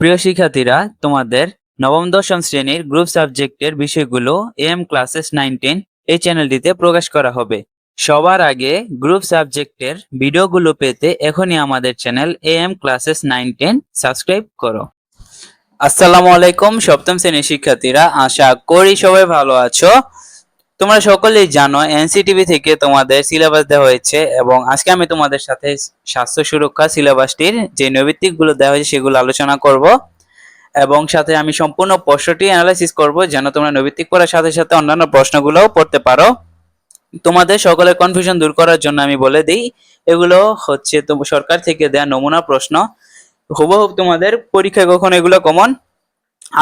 প্রিয় শিক্ষার্থীরা, তোমাদের নবম, দশম শ্রেণির গ্রুপ সাবজেক্টের বিষয়গুলো এম ক্লাসেস নাইন টেন এই চ্যানেলটিতে প্রকাশ করা হবে। সবার আগে গ্রুপ সাবজেক্টের ভিডিওগুলো পেতে এখনই আমাদের channel M classes nine ten subscribe করো। আসসালামু আলাইকুম সপ্তম শ্রেণির শিক্ষার্থীরা, আশা করি সবাই ভালো আছো। তোমরা সকলেই জানো, এনসিটিভি থেকে তোমাদের সিলেবাস দেওয়া হয়েছে এবং আজকে আমি তোমাদের সাথে স্বাস্থ্য সুরক্ষা সিলেবাসটির যে নৈবিত্তিকগুলো দেওয়া হয়েছে সেগুলো আলোচনা করব এবং সাথে আমি সম্পূর্ণ প্রশ্নটি অ্যানালাইসিস করব যেন তোমরা নৈবিত্তিক পড়ার সাথে সাথে অন্যান্য প্রশ্নগুলোও পড়তে পারো। তোমাদের সকলের কনফিউশন দূর করার জন্য আমি বলে দিই, এগুলো হচ্ছে সরকার থেকে দেওয়া নমুনা প্রশ্ন। হুবহু তোমাদের পরীক্ষায় কখনো এগুলো কমন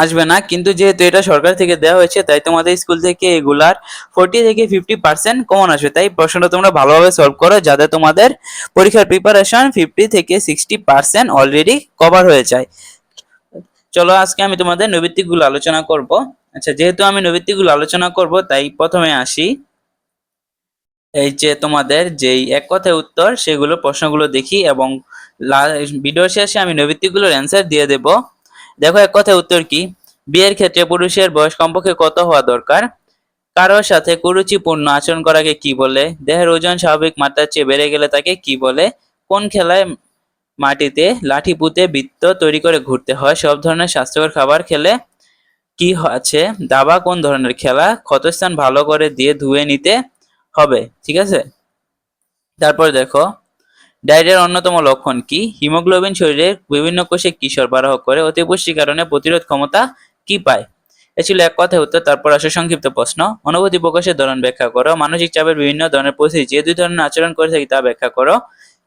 আসবে না। কিন্তু যেহেতু এটা সরকার থেকে দেওয়া হয়েছে, তাই তোমাদের স্কুল থেকে এগুলার ফোর্টি থেকে ফিফটি পার্সেন্ট কমন আসবে। তাই প্রশ্নটা তোমরা ভালোভাবে সলভ করো, যাতে তোমাদের পরীক্ষার প্রিপারেশন ফিফটি থেকে সিক্সটি পার্সেন্ট অলরেডি কভার হয়ে যায়। চলো, আজকে আমি তোমাদের নৈবিত্তিকগুলো আলোচনা করব। আচ্ছা যেহেতু আমি নৈবিত্তিকগুলো আলোচনা করব, তাই প্রথমে আসি। এই যে তোমাদের যেই এক কথায় উত্তর, সেগুলো প্রশ্নগুলো দেখি এবং ভিডিও শেষে আমি নৈবিত্তিকগুলোর অ্যান্সার দিয়ে দেব। দেখো, এক কথায় উত্তর কি? বিয়ের ক্ষেত্রে পুরুষের বয়স কমপক্ষে কত হওয়া দরকার? কারোর সাথে কুরুচিপূর্ণ আচরণ করাকে কি বলে? দেহের ওজন স্বাভাবিক মাত্রার চেয়ে বেড়ে গেলে তাকে কি বলে? কোন খেলায় মাটিতে লাঠি পুঁতে বৃত্ত তৈরি করে ঘুরতে হয়? সব ধরনের স্বাস্থ্যকর খাবার খেলে কি আছে? দাবা কোন ধরনের খেলা? ক্ষতস্থান ভালো করে দিয়ে ধুয়ে নিতে হবে, ঠিক আছে? তারপর দেখো ডায়রিয়ার অন্যতম লক্ষণ কি? হিমোগ্লোবিন শরীরের বিভিন্ন কোষে কি সরবরাহ করে অতিপুষ্টির কারণে প্রতিরোধ ক্ষমতা কি পায়? এ ছিল এক কথায় উত্তর, তারপর আসে সংক্ষিপ্ত প্রশ্ন। অনুভূতি প্রকাশের ধরন ব্যাখ্যা করো। মানসিক চাপের বিভিন্ন ধরনের পরিস্থিতি যে দুই ধরনের আচরণ করে থাকি তা ব্যাখ্যা করো।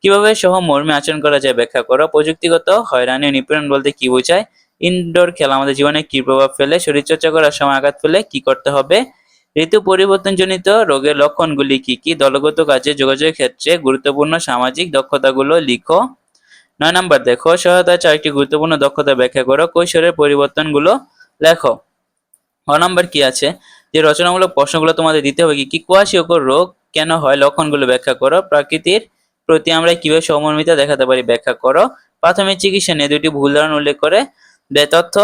কীভাবে সহ মর্মে আচরণ করা যায় ব্যাখ্যা করো। প্রযুক্তিগত হয়রানি, নিপীড়ন বলতে কি বোঝায়? ইনডোর খেলা আমাদের জীবনে কি প্রভাব ফেলে? শরীরচর্চা করার সময় আঘাত ফেলে কি করতে হবে? ঋতু পরিবর্তনজনিত রোগের লক্ষণগুলি কি কি? দলগত কাজে যোগাযোগের ক্ষেত্রে গুরুত্বপূর্ণ সামাজিক দক্ষতাগুলো লিখো। নয় নাম্বার দেখো সহায়তা চারটি গুরুত্বপূর্ণ দক্ষতা ব্যাখ্যা করো, কৈশোরের পরিবর্তনগুলো লেখো। ছ নাম্বার কি আছে? যে রচনামূলক প্রশ্নগুলো তোমাদের দিতে হবে কি কি? কুয়াশিয়কর রোগ কেন হয়? লক্ষণগুলো ব্যাখ্যা করো। প্রকৃতির প্রতি আমরা কীভাবে সমর্মিতা দেখাতে পারি ব্যাখ্যা করো। প্রাথমিক চিকিৎসা নিয়ে দুটি ভুল ধারণা উল্লেখ করে তথ্য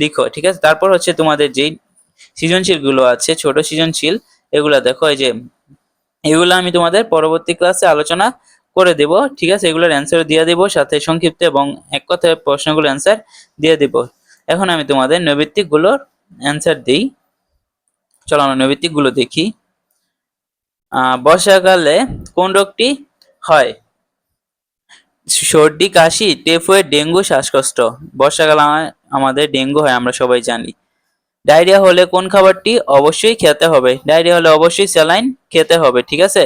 লিখো, ঠিক আছে? তারপর হচ্ছে তোমাদের যেই সৃজনশীলগুলো আছে, ছোট সৃজনশীল। এগুলা দেখো, এই যে, এগুলো আমি তোমাদের পরবর্তী ক্লাসে আলোচনা করে দেব, ঠিক আছে? এগুলোর অ্যান্সার দিয়ে দেব, সাথে সংক্ষিপ্ত এবং এক কথায় প্রশ্নগুলোর অ্যান্সার দিয়ে দেব। এখন আমি তোমাদের নৈবিত্তিকগুলোর অ্যান্সার দিই। চলো আমরা নৈবিত্তিকগুলো দেখি বর্ষাকালে কোন রোগটি হয়? সর্দি, কাশি, টেফয়েড, ডেঙ্গু, শ্বাসকষ্ট। বর্ষাকালে আমা- আমাদের ডেঙ্গু হয়, আমরা সবাই জানি। ডায়রিয়া হলে কোন খাবারটি অবশ্যই খেতে হবে? ডায়রিয়া হলে অবশ্যই স্যালাইন খেতে হবে, ঠিক আছে?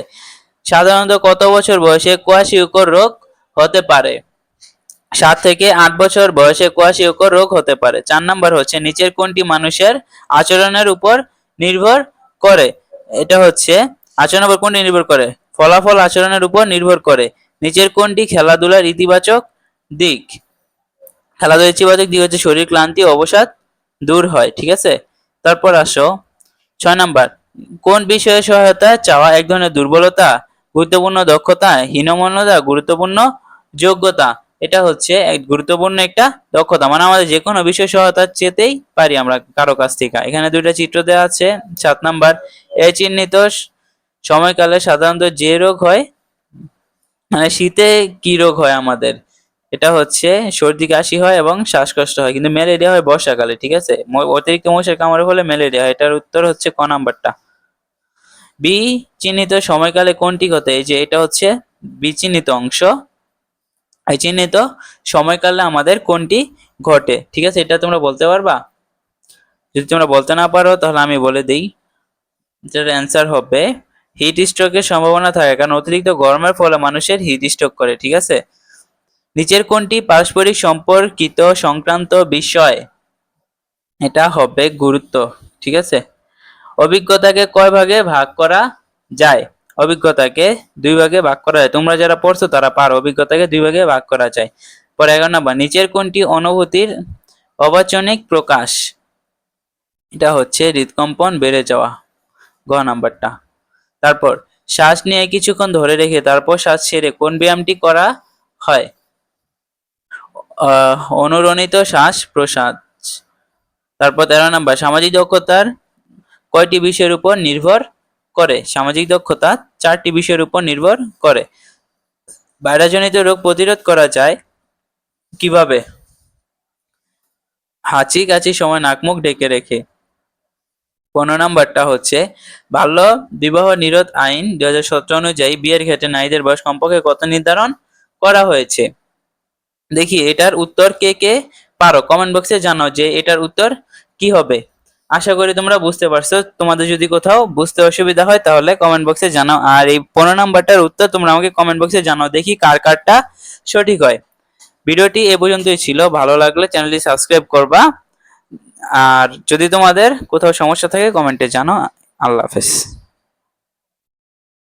সাধারণত কত বছর বয়সে কোয়াশিউকর রোগ হতে পারে? সাত থেকে আট বছর বয়সে কোয়াশিউকর রোগ হতে পারে। চার নাম্বার হচ্ছে, নিচের কোনটি মানুষের আচরণের উপর নির্ভর করে? এটা হচ্ছে, আচরণের উপর কোনটি নির্ভর করে? ফলাফল আচরণের উপর নির্ভর করে। নিচের কোনটি খেলাধুলার ইতিবাচক দিক? খেলাধুলার ইতিবাচক দিক হচ্ছে শরীর ক্লান্তি, অবসাদ দূর হয়, ঠিক আছে? তারপর আসো। ছয় নাম্বার, কোন বিষয়ে সহায়তা চাওয়া এক ধরনের দুর্বলতা, গুরুত্বপূর্ণ দক্ষতা, হীনমন্যতা, গুরুত্বপূর্ণ যোগ্যতা? এটা হচ্ছে এক গুরুত্বপূর্ণ একটা দক্ষতা। মানে আমাদের যে কোনো বিষয় সহায়তা চেতেই পারি আমরা কারও কাছ থেকে। এখানে দুইটা চিত্র দেওয়া আছে। সাত নাম্বার এ চিহ্নিত সময়কালে সাধারণত যে রোগ হয় মানে শীতে কি রোগ হয় আমাদের? এটা হচ্ছে সর্দি, কাশি হয় এবং শ্বাসকষ্ট হয়। কিন্তু ম্যালেরিয়া হয় বর্ষাকালে, ঠিক আছে? অতিরিক্ত মশার কামড়ের ফলে ম্যালেরিয়া হয়। এটার উত্তর হচ্ছে ক নাম্বারটা? বি, চিহ্নিত সময়কালে কোনটি ঘটে? এই যে এটা হচ্ছে বিচিহ্নিত অংশ। এই চিহ্নিত সময়কালে আমাদের কোনটি ঘটে? ঠিক আছে? এটা তোমরা বলতে পারবা? যদি তোমরা বলতে না পারো, তাহলে আমি বলে দিই। এটার অ্যান্সার হবে, হিট স্ট্রোকের সম্ভাবনা থাকে, কারণ অতিরিক্ত গরমের ফলে মানুষের হিট স্ট্রোক করে, ঠিক আছে? নিচের কোনটি পারস্পরিক সম্পর্কিত সংক্রান্ত বিষয়। এটা হবে গুরুত্ব, ঠিক আছে? অভিজ্ঞতাকে কয় ভাগে ভাগ করা যায়? অভিজ্ঞতাকে দুই ভাগে ভাগ করা যায়। তোমরা যারা পড়ছো, তারা পারো। অভিজ্ঞতাকে দুই ভাগে ভাগ করা যায়। পরে এগারো নম্বর, নিচের কোনটি অনুভূতির অবাচনিক প্রকাশ। এটা হচ্ছে হৃদকম্পন বেড়ে যাওয়া। গ নাম্বারটা। তারপর, শ্বাস নিয়ে কিছুক্ষণ ধরে রেখে, তারপর শ্বাস ছেড়ে কোন ব্যায়ামটি করা হয়? অনুরণিত শ্বাস প্রশ্বাস। তারপর তেরো নাম্বার, সামাজিক দক্ষতার কয়টি বিষয়ের উপর নির্ভর করে? সামাজিক দক্ষতা চারটি বিষয়ের উপর নির্ভর করে। ভাইরাসজনিত রোগ প্রতিরোধ করা যায় কীভাবে? হাঁচি কাশির সময় নাক মুখ ঢেকে রেখে। পনেরো নাম্বারটা হচ্ছে, বাল্য বিবাহ নিরোধ আইন দুই হাজার সতেরো অনুযায়ী বিয়ের ক্ষেত্রে নারীদের বয়স কমপক্ষে কত নির্ধারণ করা হয়েছে? দেখি, এটার উত্তর কে কে পারো? কমেন্ট বক্সে জানাও যে এটার উত্তর কি হবে। আশা করি তোমরা বুঝতে পারছ। তোমাদের যদি কোথাও বুঝতে অসুবিধা হয়, তাহলে কমেন্ট বক্সে জানাও। আর এই পনেরো নাম্বারটার উত্তর তোমরা আমাকে কমেন্ট বক্সে জানাও। দেখি কার কারটা সঠিক হয়। ভিডিওটি এ পর্যন্তই ছিল। ভালো লাগলে চ্যানেলটি সাবস্ক্রাইব করবা। আর যদি তোমাদের কোথাও সমস্যা থাকে কমেন্টে জানাও। আল্লাহ হাফেজ।